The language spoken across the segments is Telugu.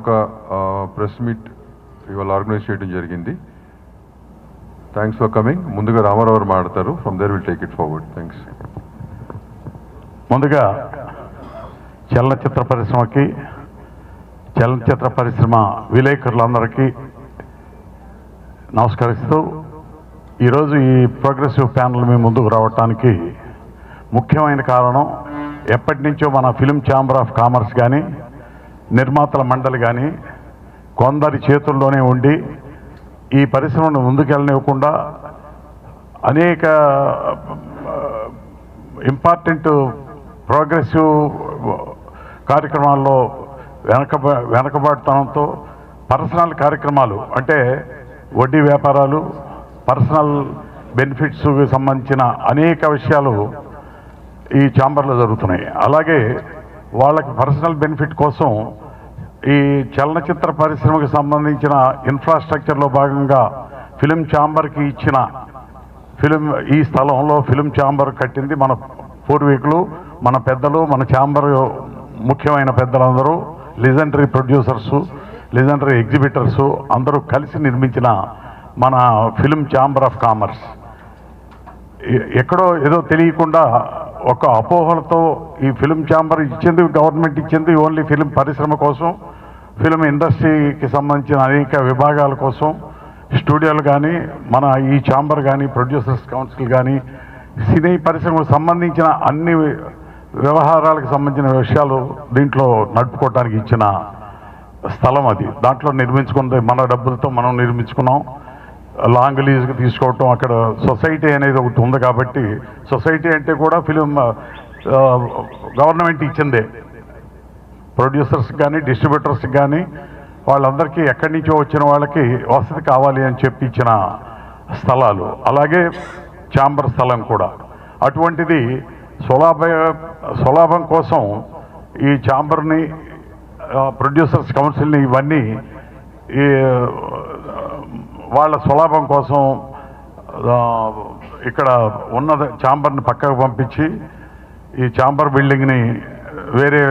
ఒక ప్రెస్ మీట్ ఇవాళ ఆర్గనైజ్ చేయడం జరిగింది. థ్యాంక్స్ ఫర్ కమింగ్ ముందుగా రామారావు గారు మాట్లాడతారు. From there will take it forward thanks ముందుగా చలనచిత్ర పరిశ్రమకి చలనచిత్ర పరిశ్రమ విలేకరులందరికీ నమస్కరిస్తూ ఈరోజు ఈ ప్రోగ్రెసివ్ ప్యానల్ మీ ముందుకు రావటానికి ముఖ్యమైన కారణం ఎప్పటి నుంచో మన ఫిలిం ఛాంబర్ ఆఫ్ కామర్స్ కానీ నిర్మాతల మండలి కానీ కొందరి చేతుల్లోనే ఉండి ఈ పరిశ్రమను ముందుకెళ్ళనివ్వకుండా అనేక ఇంపార్టెంట్ ప్రోగ్రెసివ్ కార్యక్రమాల్లో వెనకబ వెనకబడటంతో పర్సనల్ కార్యక్రమాలు అంటే వడ్డీ వ్యాపారాలు పర్సనల్ బెనిఫిట్స్కి సంబంధించిన అనేక విషయాలు ఈ ఛాంబర్లో జరుగుతున్నాయి. అలాగే వాళ్ళకి పర్సనల్ బెనిఫిట్ కోసం ఈ చలనచిత్ర పరిశ్రమకు సంబంధించిన ఇన్ఫ్రాస్ట్రక్చర్లో భాగంగా ఫిలిం ఛాంబర్కి ఇచ్చిన ఫిలిం ఈ స్థలంలో ఫిలిం ఛాంబర్ కట్టింది మన పూర్వీకులు మన పెద్దలు మన ఛాంబర్ ముఖ్యమైన పెద్దలందరూ లిజెండరీ ప్రొడ్యూసర్సు లిజెండరీ ఎగ్జిబిటర్సు అందరూ కలిసి నిర్మించిన మన ఫిలిం ఛాంబర్ ఆఫ్ కామర్స్. ఎ- ఎక్కడో ఏదో తెలియకుండా ఒక అపోహలతో ఈ ఫిలిం ఛాంబర్ ఇచ్చింది గవర్నమెంట్ ఇచ్చింది ఓన్లీ ఫిలిం పరిశ్రమ కోసం ఫిలిం ఇండస్ట్రీకి సంబంధించిన అనేక విభాగాల కోసం స్టూడియోలు కానీ మన ఈ ఛాంబర్ కానీ ప్రొడ్యూసర్స్ కౌన్సిల్ కానీ సినీ పరిశ్రమకు సంబంధించిన అన్ని వ్యవహారాలకు సంబంధించిన విషయాలు దీంట్లో నడుపుకోవడానికి ఇచ్చిన స్థలం అది. దాంట్లో నిర్మించుకుంది మన డబ్బులతో మనం నిర్మించుకున్నాం. లాంగ్ లీజ్కి తీసుకోవటం అక్కడ సొసైటీ అనేది ఒకటి ఉంది కాబట్టి సొసైటీ అంటే కూడా ఫిలిం గవర్నమెంట్ ఇచ్చిందే. ప్రొడ్యూసర్స్కి కానీ డిస్ట్రిబ్యూటర్స్కి కానీ వాళ్ళందరికీ ఎక్కడి నుంచో వచ్చిన వాళ్ళకి వసతి కావాలి అని చెప్పి ఇచ్చిన స్థలాలు. అలాగే ఛాంబర్ స్థలం కూడా. అటువంటిది సులాభ సులాభం కోసం ఈ ఛాంబర్ని ప్రొడ్యూసర్స్ కౌన్సిల్ని ఇవన్నీ ఈ వాళ్ళ స్వలాభం కోసం ఇక్కడ ఉన్న ఛాంబర్ని పక్కకు పంపించి ఈ ఛాంబర్ బిల్డింగ్ని వేరే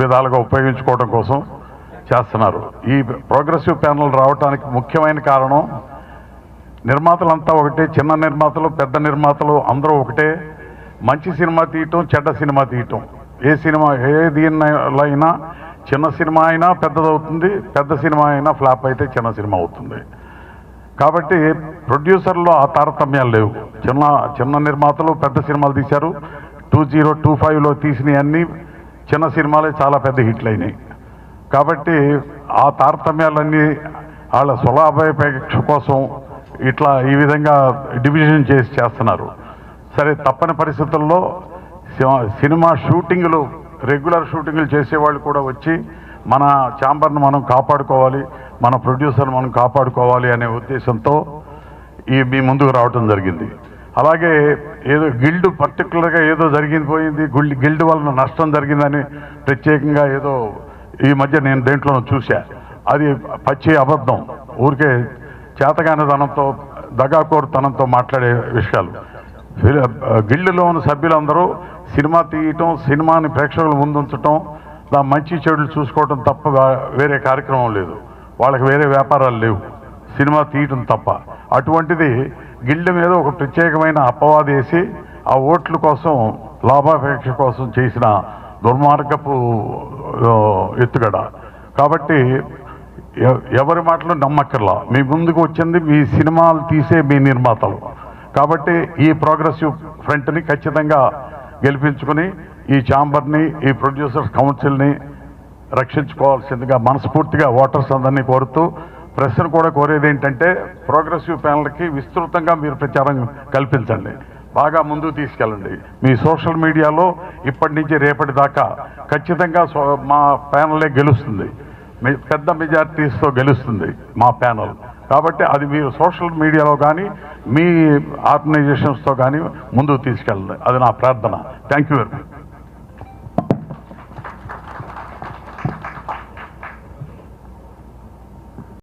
విధాలుగా ఉపయోగించుకోవడం కోసం చేస్తున్నారు. ఈ ప్రోగ్రెసివ్ ప్యానల్ రావడానికి ముఖ్యమైన కారణం నిర్మాతలంతా ఒకటే చిన్న నిర్మాతలు పెద్ద నిర్మాతలు అందరూ ఒకటే. మంచి సినిమా తీయటం చెడ్డ సినిమా తీయటం. ఏ సినిమా ఏ దీనిలో అయినా చిన్న సినిమా అయినా పెద్దదవుతుంది పెద్ద సినిమా అయినా ఫ్లాప్ అయితే చిన్న సినిమా అవుతుంది. కాబట్టి ప్రొడ్యూసర్లో ఆ తారతమ్యాలు లేవు. చిన్న చిన్న నిర్మాతలు పెద్ద సినిమాలు తీశారు. టూ జీరో టూ ఫైవ్లో తీసినవన్నీ చిన్న సినిమాలే చాలా పెద్ద హిట్లు అయినాయి. కాబట్టి ఆ తారతమ్యాలన్నీ వాళ్ళ సులాభాపేక్ష కోసం ఇట్లా ఈ విధంగా డివిజన్ చేసి చేస్తున్నారు. సరే తప్పని పరిస్థితుల్లో సినిమా షూటింగ్లు రెగ్యులర్ షూటింగ్లు చేసేవాళ్ళు కూడా వచ్చి మన ఛాంబర్ను మనం కాపాడుకోవాలి మన ప్రొడ్యూసర్ని మనం కాపాడుకోవాలి అనే ఉద్దేశంతో ఈ మీ ముందుకు రావటం జరిగింది. అలాగే ఏదో గిల్డ్ పర్టికులర్గా ఏదో జరిగింది పోయింది గుల్డ్ గిల్డ్ వలన నష్టం జరిగిందని ప్రత్యేకంగా ఏదో ఈ మధ్య నేను దేంట్లో చూశా. అది పచ్చి అబద్ధం. ఊరికే చేతగానితనంతో దగాకోరుతనంతో మాట్లాడే విషయాలు. గిల్డ్లో ఉన్న సభ్యులందరూ సినిమా తీయటం సినిమాని ప్రేక్షకుల ముందుంచటం దాని మంచి చెడులు చూసుకోవటం తప్ప వేరే కార్యక్రమం లేదు. వాళ్ళకి వేరే వ్యాపారాలు లేవు. సినిమా తీయటం తప్ప. అటువంటిది గిల్డ్ మీద ఒక ప్రత్యేకమైన అపవాదు వేసి ఆ ఓట్ల కోసం లాభాపేక్ష కోసం చేసిన దుర్మార్గపు ఎత్తుగడ. కాబట్టి ఎ- ఎవరి మాటలు నమ్మక్కర్లా. మీ ముందుకు వచ్చింది మీ సినిమాలు తీసే మీ నిర్మాతలు. కాబట్టి ఈ ప్రోగ్రెసివ్ ఫ్రంట్ని ఖచ్చితంగా గెలిపించుకుని ఈ ఛాంబర్ని ఈ ప్రొడ్యూసర్స్ కౌన్సిల్ని రక్షించుకోవాల్సిందిగా మనస్ఫూర్తిగా ఓటర్స్ అందరినీ కోరుతూ ప్రశ్న కూడా కోరేది ఏంటంటే ప్రోగ్రెసివ్ ప్యానల్కి విస్తృతంగా మీరు ప్రచారం కల్పించండి. బాగా ముందుకు తీసుకెళ్ళండి. మీ సోషల్ మీడియాలో ఇప్పటి నుంచి రేపటి దాకా ఖచ్చితంగా సో- మా ప్యానలే గెలుస్తుంది. పెద్ద మెజార్టీస్తో గెలుస్తుంది మా ప్యానల్. కాబట్టి అది మీరు సోషల్ మీడియాలో కానీ మీ ఆర్గనైజేషన్స్తో కానీ ముందుకు తీసుకెళ్ళండి. అది నా ప్రార్థన. Thank you very much